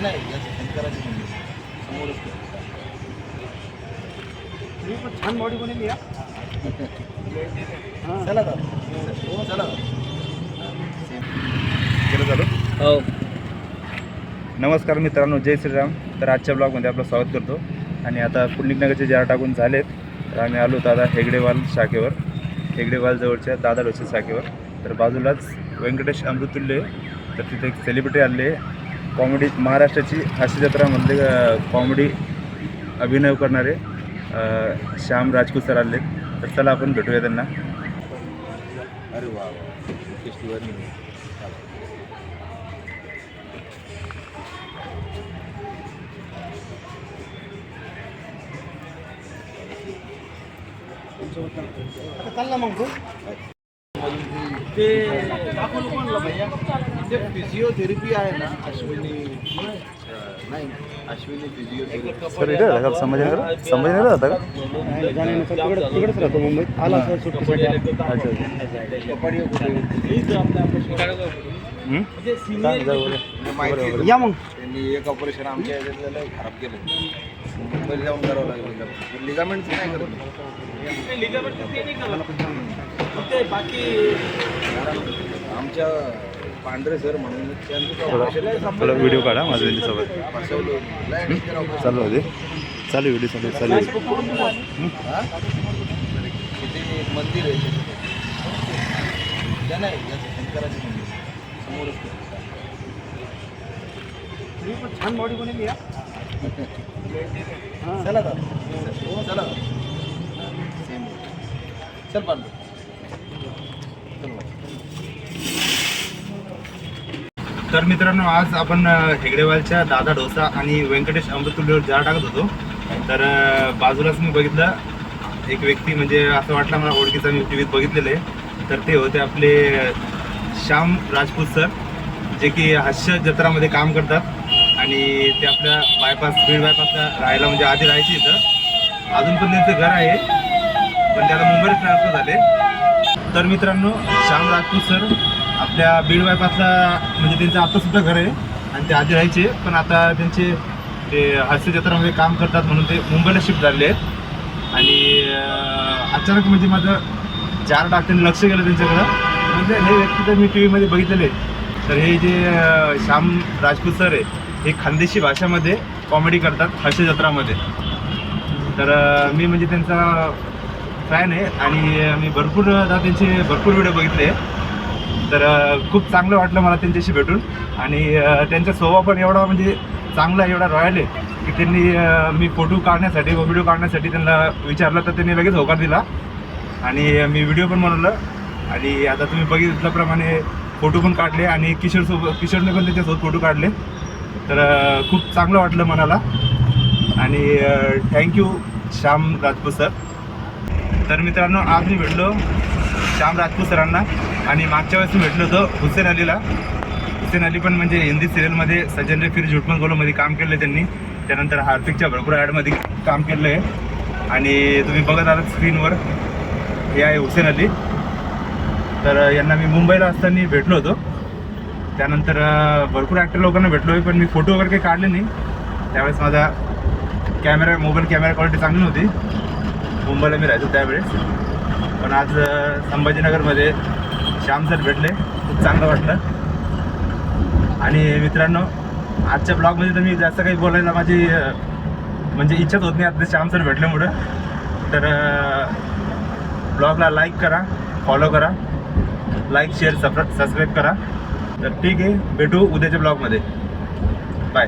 नाही याचं शंकराचं मंदिर समोरच ते. तुम्ही पण छान बॉडी बनवली या हां. चला दादा. चला केलं चालू? हो. नमस्कार मित्रांनो जय श्रीराम. तर आजच्या ब्लॉगमध्ये आपलं स्वागत करतो. आणि आता पुंडलिकनगरचे जार टाकून झालेत तर आम्ही आलो होतो आता हेगडेवाल शाखेवर. हेगडेवाल जवळच्या दादा डोसे शाखेवर. तर बाजूलाच व्यंकटेश अमृतुल्य. आहे. तर तिथे एक सेलिब्रिटी आले कॉमेडी महाराष्ट्राची हास्य जत्रामधले कॉमेडी अभिनय करणारे श्याम राजपूत सर आले तर चला आपण भेटूया त्यांना. अरे वा चालला मग तू. ते ते फिजिओथेरपी आहे ना अश्विनी. नाही अश्विनी फिजिओथेरपी सर इथे राहता का संभाजीनगर संभाजीनगर राहता का जाण्यानुसार तिकडे तिकडेच राहतो मुंबईत आला सर सुट्टीसाठी अच्छा अच्छा कपाडी कुठे हं? काय जाऊ बरं. माहिती या मग. त्यांनी एक ऑपरेशन आमच्या याच्यातलं लय खराब केलं. मुंबईला जाऊन करावं लागलं लिगामेंट नाही करत. आमच्या पांढरे सर म्हणून थोडा व्हिडिओ काढा माझं त्यांच्यासोबत चालू होते चालू व्हिडिओ चालू आहे, चालू. हा? मंदिर आहे त्या नाही याचं शंकराचं मंदिर समोरच ते. तुम्ही पण छान बॉडी बनवली या चला चला चल पांडू तर मित्रांनो आज आपण हेगडेवालच्या दादा डोसा आणि व्यंकटेश अमृतुल्यवर जार टाकत होतो. तर बाजूलाच मी बघितलं एक व्यक्ती म्हणजे असं वाटलं मला ओळखीचा मी टी व्हीत बघितलेले तर ते होते आपले श्याम राजपूत सर जे की हास्य जत्रामध्ये काम करतात. आणि ते आपल्या बायपास बीड बायपासला राहायला म्हणजे आधी राहायची इथं. अजून पण त्यांचं घर आहे. पण त्याला मुंबईत ट्रान्सफर झाले. तर मित्रांनो श्याम राजपूत सर आपल्या बीड बायपासला म्हणजे त्यांचं आत्तासुद्धा घर आहे आणि ते आधी राहायचे पण आता त्यांचे ते हास्य जत्रामध्ये काम करतात म्हणून ते मुंबईला शिफ्ट झाले आहेत. आणि अचानक म्हणजे माझं चार डॉक्टरने लक्ष गेलं त्यांच्याकडं. म्हणजे हे व्यक्ती तर मी टी व्हीमध्ये बघितलेले तर हे जे श्याम राजपूत सर आहे हे खानदेशी भाषामध्ये कॉमेडी करतात हास्य जत्रामध्ये तर मी म्हणजे त्यांचा फॅन आहे आणि मी भरपूर त्यांचे भरपूर व्हिडिओ बघितले तर खूप चांगलं वाटलं मला त्यांच्याशी भेटून. आणि त्यांचा स्वभाव पण एवढा म्हणजे चांगला एवढा रॉयल आहे की त्यांनी मी फोटो काढण्यासाठी व व्हिडिओ काढण्यासाठी त्यांना विचारलं तर त्यांनी लगेच होकार दिला. आणि मी व्हिडिओ पण बनवलं. आणि आता तुम्ही बघितल्याप्रमाणे फोटो पण काढले आणि किशोरसोबत किशोरने पण त्याच्यासोबत फोटो काढले. तर खूप चांगलं वाटलं मनाला. आणि थँक्यू श्याम राजपूत सर. तर मित्रांनो आज मी भेटलो. श्याम राजपूत सरांना. आणि मागच्या वेळेस मी भेटलो होतो हुसेन अलीला. हुसेन अली पण म्हणजे हिंदी सिरियलमध्ये सजन रे फिर झुटमन गोलोमध्ये काम केलं त्यांनी. त्यानंतर हार्दिकच्या भरपूर ॲडमध्ये काम केलं आहे आणि तुम्ही बघत आहात स्क्रीनवर. हे आहे हुसेन अली. तर यांना मी मुंबईला असताना भेटलो होतो. त्यानंतर भरपूर ॲक्टर लोकांना भेटलो आहे पण मी फोटो वगैरे काही काढले नाही. त्यावेळेस माझा कॅमेरा मोबाईल कॅमेरा क्वालिटी चांगली नव्हती. मुंबईला मी राहायचो त्यावेळेस. पण आज संभाजीनगरमध्ये श्याम सर भेटले. खूप चांगलं वाटलं. आणि मित्रांनो आजच्या ब्लॉगमध्ये तर मी जास्त काही बोलायला माझी म्हणजे इच्छाच होत नाही आता श्याम सर भेटल्यामुळं. तर ब्लॉगला लाईक करा फॉलो करा लाईक शेअर सबस्क्राईब करा. तर ठीक आहे भेटू उद्याच्या ब्लॉगमध्ये. बाय.